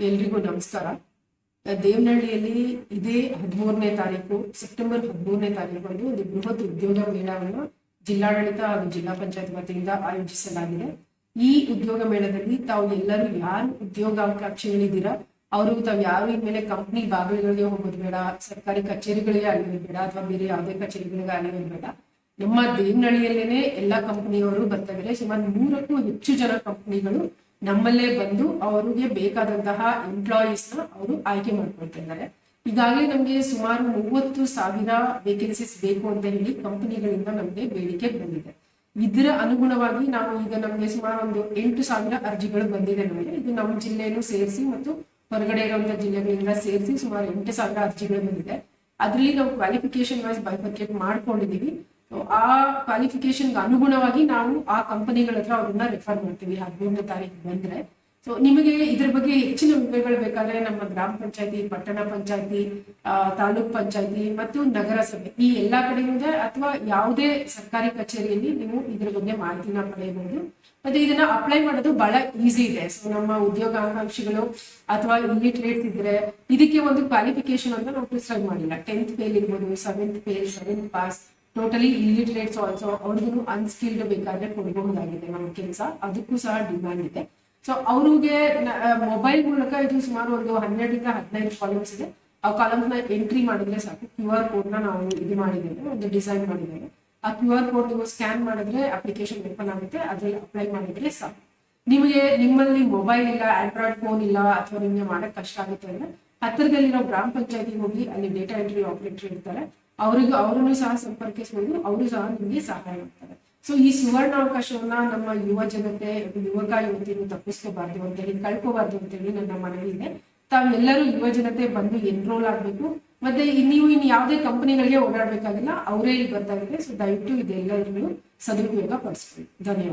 ಎಲ್ರಿಗೂ ನಮಸ್ಕಾರ. ದೇವನಹಳ್ಳಿಯಲ್ಲಿ ಇದೇ ಹದಿಮೂರನೇ ತಾರೀಕು, ಸೆಪ್ಟೆಂಬರ್ ಹದಿಮೂರನೇ ತಾರೀಕು ಒಂದು ಬೃಹತ್ ಉದ್ಯೋಗ ಮೇಳವನ್ನು ಜಿಲ್ಲಾಡಳಿತ ಹಾಗೂ ಜಿಲ್ಲಾ ಪಂಚಾಯತ್ ವತಿಯಿಂದ ಆಯೋಜಿಸಲಾಗಿದೆ. ಈ ಉದ್ಯೋಗ ಮೇಳದಲ್ಲಿ ತಾವು ಎಲ್ಲರೂ ಯಾರು ಉದ್ಯೋಗಾಕಾಂಕ್ಷಿಗಳಿದ್ದೀರಾ ಅವರು ತಾವು ಯಾರು ಇನ್ಮೇಲೆ ಕಂಪ್ನಿ ಬಾಗಿಲುಗಳಿಗೆ ಹೋಗೋದು ಬೇಡ, ಸರ್ಕಾರಿ ಕಚೇರಿಗಳಿಗೆ ಅಲ್ಲಿರೋದು ಬೇಡ, ಅಥವಾ ಬೇರೆ ಯಾವುದೇ ಕಚೇರಿಗಳಿಗೆ ಅಲ್ಲಿರೋದು ಬೇಡ. ನಮ್ಮ ದೇವನಹಳ್ಳಿಯಲ್ಲೇನೆ ಎಲ್ಲಾ ಕಂಪನಿಯವರು ಬರ್ತಾ ಇದ್ದಾರೆ. ಸುಮಾರು ನೂರಕ್ಕೂ ಹೆಚ್ಚು ಜನ ಕಂಪನಿಗಳು ನಮ್ಮಲ್ಲೇ ಬಂದು ಅವರಿಗೆ ಬೇಕಾದಂತಹ ಎಂಪ್ಲಾಯೀಸ್ನ ಅವರು ಆಯ್ಕೆ ಮಾಡ್ಕೊಳ್ತಿದ್ದಾರೆ. ಈಗಾಗಲೇ ನಮಗೆ ಸುಮಾರು ಮೂವತ್ತು ಸಾವಿರ ವೇಕೆನ್ಸೀಸ್ ಬೇಕು ಅಂತ ಹೇಳಿ ಕಂಪನಿಗಳಿಂದ ನಮಗೆ ಬೇಡಿಕೆ ಬಂದಿದೆ. ಇದರ ಅನುಗುಣವಾಗಿ ನಾವು ಈಗ ನಮಗೆ ಸುಮಾರು ಒಂದು ಎಂಟು ಸಾವಿರ ಅರ್ಜಿಗಳು ಬಂದಿದೆ ನಮಗೆ. ಇದು ನಮ್ಮ ಜಿಲ್ಲೆಯನ್ನು ಸೇರಿಸಿ ಮತ್ತು ಹೊರಗಡೆ ಇರುವಂತಹ ಜಿಲ್ಲೆಗಳಿಂದ ಸೇರಿಸಿ ಸುಮಾರು ಎಂಟು ಸಾವಿರ ಅರ್ಜಿಗಳು ಬಂದಿದೆ. ಅದರಲ್ಲಿ ನಾವು ಕ್ವಾಲಿಫಿಕೇಶನ್ ವೈಸ್ ಬೈಫರ್ಕೇಟ್ ಮಾಡ್ಕೊಂಡಿದೀವಿ So, ಆ ಕ್ವಾಲಿಫಿಕೇಶನ್ ಅನುಗುಣವಾಗಿ ನಾವು ಆ ಕಂಪನಿಗಳ ಹತ್ರ ಅವ್ರನ್ನ ರೆಫರ್ ಮಾಡ್ತೀವಿ. ಹದಿಮೂರನೇ ತಾರೀಕು ಬಂದ್ರೆ. ಸೊ ನಿಮಗೆ ಇದ್ರ ಬಗ್ಗೆ ಹೆಚ್ಚಿನ ವಿವರಗಳು ಬೇಕಾದ್ರೆ ನಮ್ಮ ಗ್ರಾಮ ಪಂಚಾಯತಿ, ಪಟ್ಟಣ ಪಂಚಾಯತಿ ತಾಲೂಕ್ ಪಂಚಾಯತಿ ಮತ್ತು ನಗರಸಭೆ ಈ ಎಲ್ಲಾ ಕಡೆಯಿಂದ ಅಥವಾ ಯಾವುದೇ ಸರ್ಕಾರಿ ಕಚೇರಿಯಲ್ಲಿ ನೀವು ಇದ್ರ ಬಗ್ಗೆ ಮಾಹಿತಿನ ಪಡೆಯಬಹುದು. ಮತ್ತೆ ಇದನ್ನ ಅಪ್ಲೈ ಮಾಡೋದು ಬಹಳ ಈಸಿ ಇದೆ. ಸೊ ನಮ್ಮ ಉದ್ಯೋಗ ಆಕಾಂಕ್ಷಿಗಳು ಅಥವಾ ಇಲ್ಲಿಟ್ರೇಟ್ಸ್ ಇದ್ರೆ ಇದಕ್ಕೆ ಒಂದು ಕ್ವಾಲಿಫಿಕೇಶನ್ ಅಂತ ನಾವು ಪ್ರಿಸ್ಕ್ರೈಬ್ ಮಾಡಿಲ್ಲ. ಟೆಂತ್ ಫೇಲ್ ಇರ್ಬೋದು seventh fail seventh pass totally illiterates also ಅವ್ರಿಗೂ ಅನ್ಸ್ಕಿಲ್ಡ್ ಬೇಕಾದ್ರೆ ಕೊಡಬಹುದಾಗಿದೆ ನಮ್ಮ ಕೆಲಸ. ಅದಕ್ಕೂ ಸಹ ಡಿಮ್ಯಾಂಡ್ ಇದೆ. ಸೊ ಅವ್ರಿಗೆ ಮೊಬೈಲ್ ಮೂಲಕ ಇದು ಸುಮಾರು ಒಂದು ಹನ್ನೆರಡರಿಂದ ಹದಿನೈದು ಕಾಲಮ್ಸ್ ಇದೆ. ಆ ಕಾಲಮ್ಸ್ನ ಎಂಟ್ರಿ ಮಾಡಿದ್ರೆ ಸಾಕು. ಕ್ಯೂ ಆರ್ ಕೋಡ್ನ ನಾವು ಇದು ಮಾಡಿದ್ದೇವೆ, ಒಂದು ಡಿಸೈನ್ ಮಾಡಿದ್ದೇವೆ. ಆ ಕ್ಯೂ ಆರ್ ಕೋಡ್ ನೀವು ಸ್ಕ್ಯಾನ್ ಮಾಡಿದ್ರೆ ಅಪ್ಲಿಕೇಶನ್ ಓಪನ್ ಆಗುತ್ತೆ, ಅದ್ರಲ್ಲಿ ಅಪ್ಲೈ ಮಾಡಿದ್ರೆ ಸಾಕು. ನಿಮಗೆ, ನಿಮ್ಮಲ್ಲಿ ಮೊಬೈಲ್ ಇಲ್ಲ ಆಂಡ್ರಾಯ್ಡ್ ಫೋನ್ ಇಲ್ಲ, ಅಥವಾ ನಿಮಗೆ ಮಾಡಕ್ ಕಷ್ಟ ಆಗುತ್ತೆ ಅಂದ್ರೆ ಹತ್ತಿರದಲ್ಲಿರೋ ಗ್ರಾಮ ಪಂಚಾಯತಿಗೆ ಹೋಗಿ ಅಲ್ಲಿ ಡೇಟಾ ಎಂಟ್ರಿ ಆಪರೇಟರ್ ಇರ್ತಾರೆ. ಅವರಿಗೂ ಅವರನ್ನು ಸಹ ಸಂಪರ್ಕಿಸಬಹುದು ಅವರು ಸಹ ನಿಮಗೆ ಸಹಾಯ ಮಾಡ್ತಾರೆ ಸೊ ಈ ಸುವರ್ಣ ಅವಕಾಶವನ್ನ ನಮ್ಮ ಯುವ ಜನತೆ, ಯುವಕ ಯುವತಿಯನ್ನು ತಪ್ಪಿಸ್ಕೋಬಾರ್ದು ಅಂತ ಹೇಳಿ, ಕಳ್ಕೋಬಾರ್ದು ಅಂತ ಹೇಳಿ ನನ್ನ ಮನವಿ ಇದೆ ತಾವೆಲ್ಲರೂ ಯುವ ಜನತೆ ಬಂದು ಎನ್ರೋಲ್ ಆಗ್ಬೇಕು. ಮತ್ತೆ ನೀವು ಇನ್ನು ಯಾವುದೇ ಕಂಪನಿಗಳಿಗೆ ಓಡಾಡ್ಬೇಕಾಗಿಲ್ಲ, ಅವರೇ ಇಲ್ಲಿ ಬರ್ತಾ ಇದ್ದಾರೆ ಸೊ ದಯವಿಟ್ಟು ಇದೆಲ್ಲರಿಗೂ ಸದುಪಯೋಗ ಪಡಿಸ್ಬೇಕು ಧನ್ಯವಾದ.